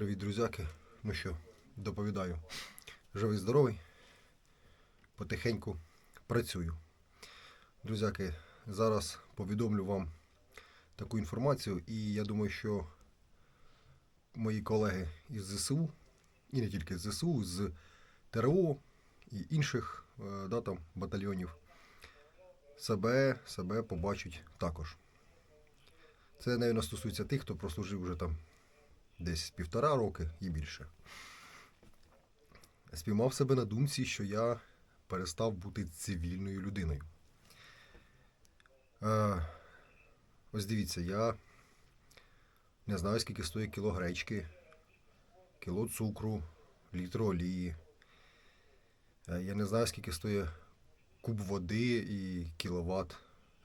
Привіт, друзяки. Ну що, доповідаю. Живий здоровий. Потихеньку працюю. Друзяки, зараз повідомлю вам таку інформацію, і я думаю, що мої колеги із ЗСУ, і не тільки з ЗСУ, з ТРО і інших е, да, там, батальйонів себе, себе побачать також. Це, мабуть, стосується тих, хто прослужив вже там десь півтора роки і більше. Спіймав себе на думці, що я перестав бути цивільною людиною. Е, ось дивіться, я не знаю, скільки стоїть кіло гречки, кіло цукру, літр олії. Е, я не знаю, скільки стоїть куб води і кіловат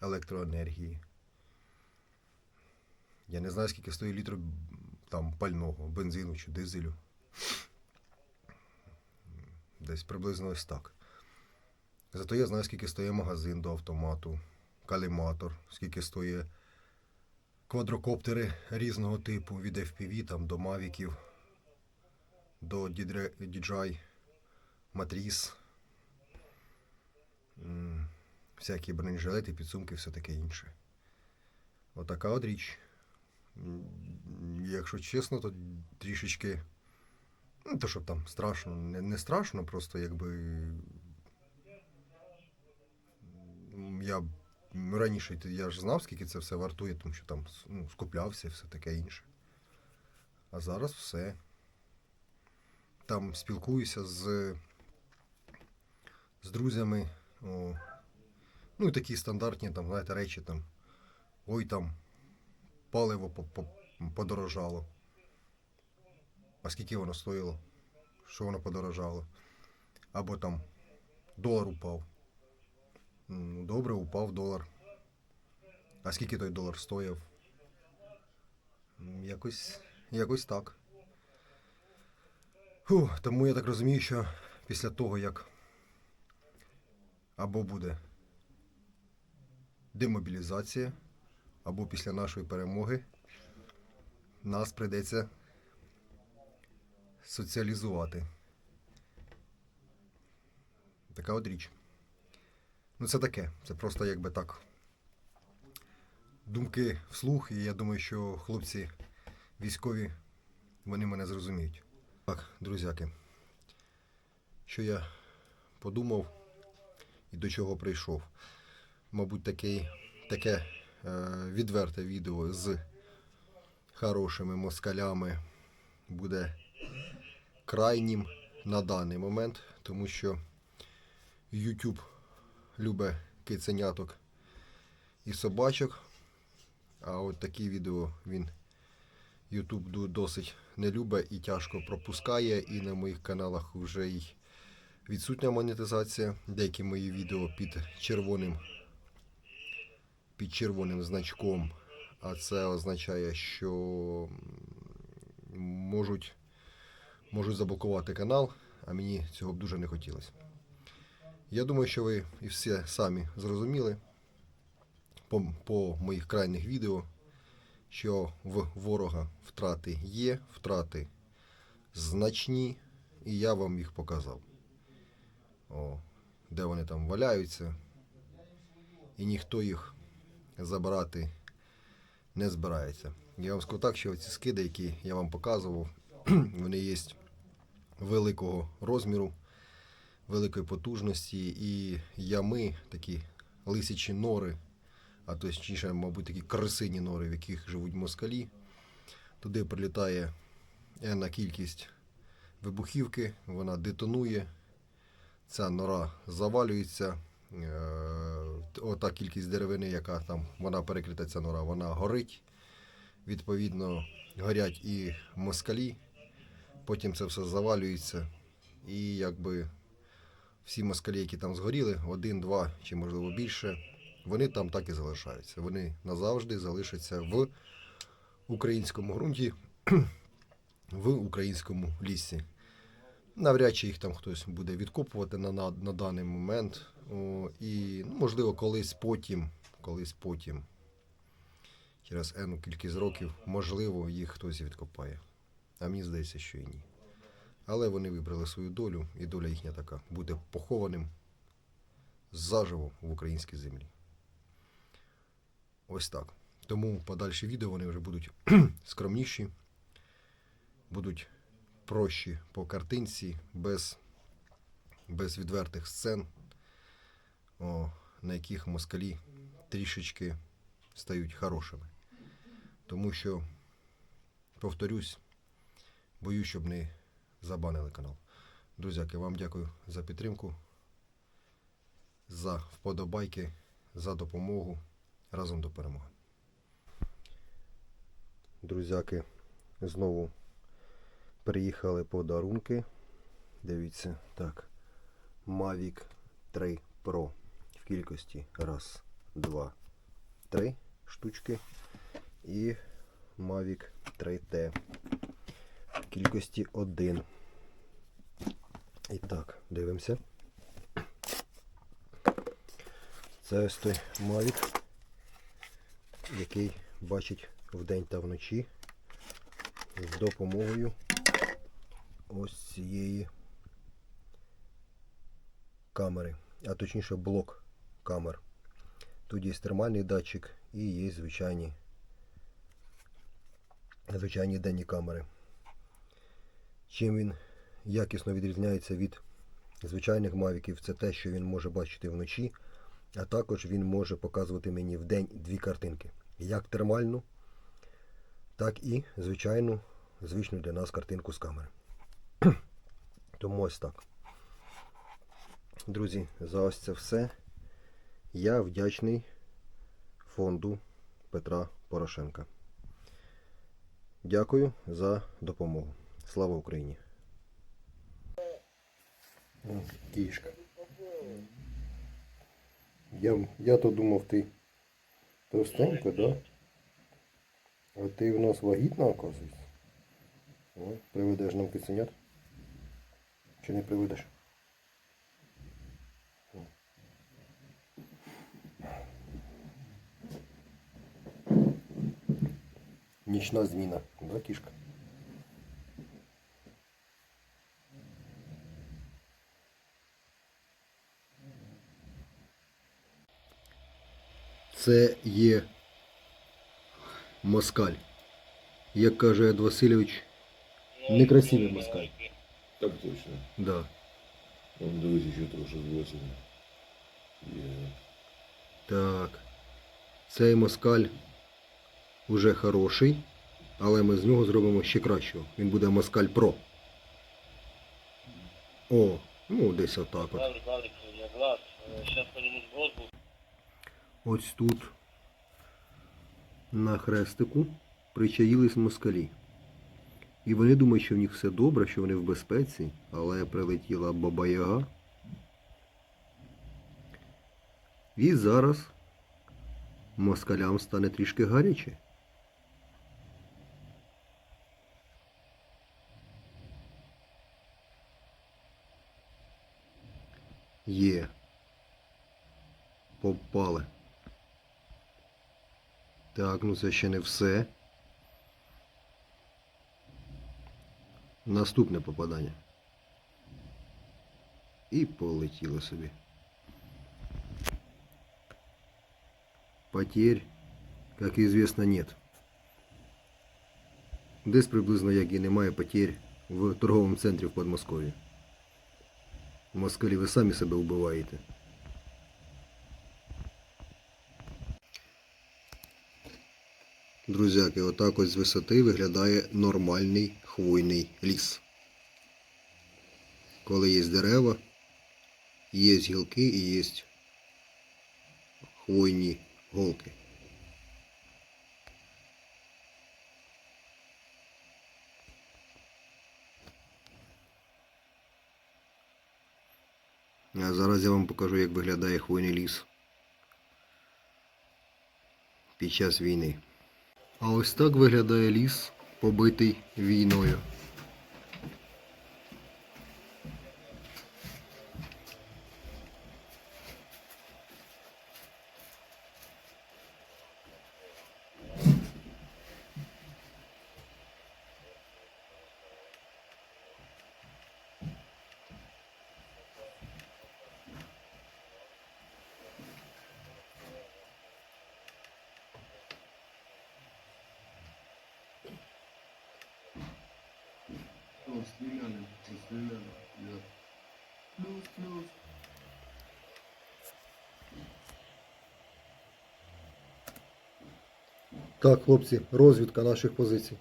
електроенергії. Я не знаю, скільки стоїть літр там пального, бензину чи дизелю. Десь приблизно ось так. Зато я знаю, скільки стоїть магазин до автомату, каліматор, скільки стоїть квадрокоптери різного типу, від FPV там, до Мавіків, до DJI, Матріс, всякі бронежилети, підсумки, все таке інше. Отака от річ. Якщо чесно, то трішечки. Ну, то щоб там страшно, не, не страшно, просто якби. Я раніше я ж знав, скільки це все вартує, тому що там ну, скуплявся і все таке інше. А зараз все. Там спілкуюся з, з друзями. О, ну і такі стандартні там, знаєте, речі там. Ой там паливо по- по- подорожало. А скільки воно стоїло? Що воно подорожало? Або там долар упав. Добре, упав долар. А скільки той долар стояв? Якось, якось так. Фу, тому я так розумію, що після того, як або буде демобілізація, або після нашої перемоги нас прийдеться соціалізувати. Така от річ. Ну, це таке. Це просто якби так. Думки вслух, і я думаю, що хлопці військові вони мене зрозуміють. Так, друзяки. Що я подумав і до чого прийшов? Мабуть, такий, таке відверте відео з хорошими москалями буде крайнім на даний момент, тому що YouTube любить киценяток і собачок. А от такі відео він YouTube досить не любить і тяжко пропускає. І на моїх каналах вже й відсутня монетизація. Деякі мої відео під червоним під червоним значком, а це означає, що можуть, можуть заблокувати канал, а мені цього б дуже не хотілося. Я думаю, що ви і все самі зрозуміли по, по моїх крайніх відео, що в ворога втрати є, втрати значні, і я вам їх показав. О, де вони там валяються, і ніхто їх забирати не збирається. Я вам скажу так, що ці скиди, які я вам показував, вони є великого розміру, великої потужності, і ями, такі лисячі нори, а точніше, мабуть, такі красині нори, в яких живуть москалі. Туди прилітає енна кількість вибухівки, вона детонує, ця нора завалюється. Ота кількість деревини, яка там вона перекрита, ця нора, вона горить. Відповідно, горять і москалі. Потім це все завалюється. І якби всі москалі, які там згоріли, один, два чи можливо більше, вони там так і залишаються. Вони назавжди залишаться в українському ґрунті, в українському лісі. Навряд чи їх там хтось буде відкопувати на, на, на даний момент. О, і ну, можливо, колись потім, колись потім, через енну кількість років, можливо, їх хтось відкопає. а мені здається, що і ні. Але вони вибрали свою долю, і доля їхня така бути похованим заживо в українській землі. Ось так. Тому подальші відео вони вже будуть скромніші, будуть прощі по картинці, без, без відвертих сцен, на яких москалі трішечки стають хорошими. Тому що, повторюсь, боюсь, щоб не забанили канал. Друзяки, вам дякую за підтримку, за вподобайки, за допомогу. Разом до перемоги. Друзяки, знову приїхали подарунки. Дивіться, так. Mavic 3 Pro в кількості раз, два, три штучки. І Mavic 3T в кількості один. І так, дивимося. Це ось той Mavic, який бачить вдень та вночі з допомогою ось цієї камери, а точніше блок камер. Тут є термальний датчик і є звичайні, звичайні денні камери. Чим він якісно відрізняється від звичайних мавіків, це те, що він може бачити вночі, а також він може показувати мені в день дві картинки. Як термальну, так і звичайну, звичну для нас картинку з камери. Тому ось так. Друзі, за ось це все. Я вдячний фонду Петра Порошенка. Дякую за допомогу. Слава Україні! Кішка. Я, я то думав, ти товстенька, да? А ти в нас вагітна, оказується? Приведеш нам киценят? Чи не приведеш? Нічна зміна, да, кішка? Це є москаль. Як каже Ед Васильович, некрасивий москаль. Так точно. Да. Он дивись ще трошки збросили. Є. Так. Цей москаль уже хороший, але ми з нього зробимо ще кращого. Він буде москаль Про. О, ну десь отак от. Был. Ось тут на хрестику причаїлись москалі. І вони думають, що в них все добре, що вони в безпеці, але прилетіла баба Яга. І зараз москалям стане трішки гаряче. Є. Попали. Так, ну це ще не все. Наступне попадання. І полетіло собі. Потерь, как известно, нет. Десь приблизно як і немає потерь в торговому центрі в Подмосков'ї. Москалі ви самі себе вбиваєте. Друзяки, отак ось з висоти виглядає нормальний хвойний ліс. Коли є дерева, є гілки і є хвойні голки. А зараз я вам покажу, як виглядає хвойний ліс під час війни. А ось так виглядає ліс, побитий війною. Расстреляли, расстреляли. Я. Плюс, плюс. Так, хлопці, розвідка наших позицій.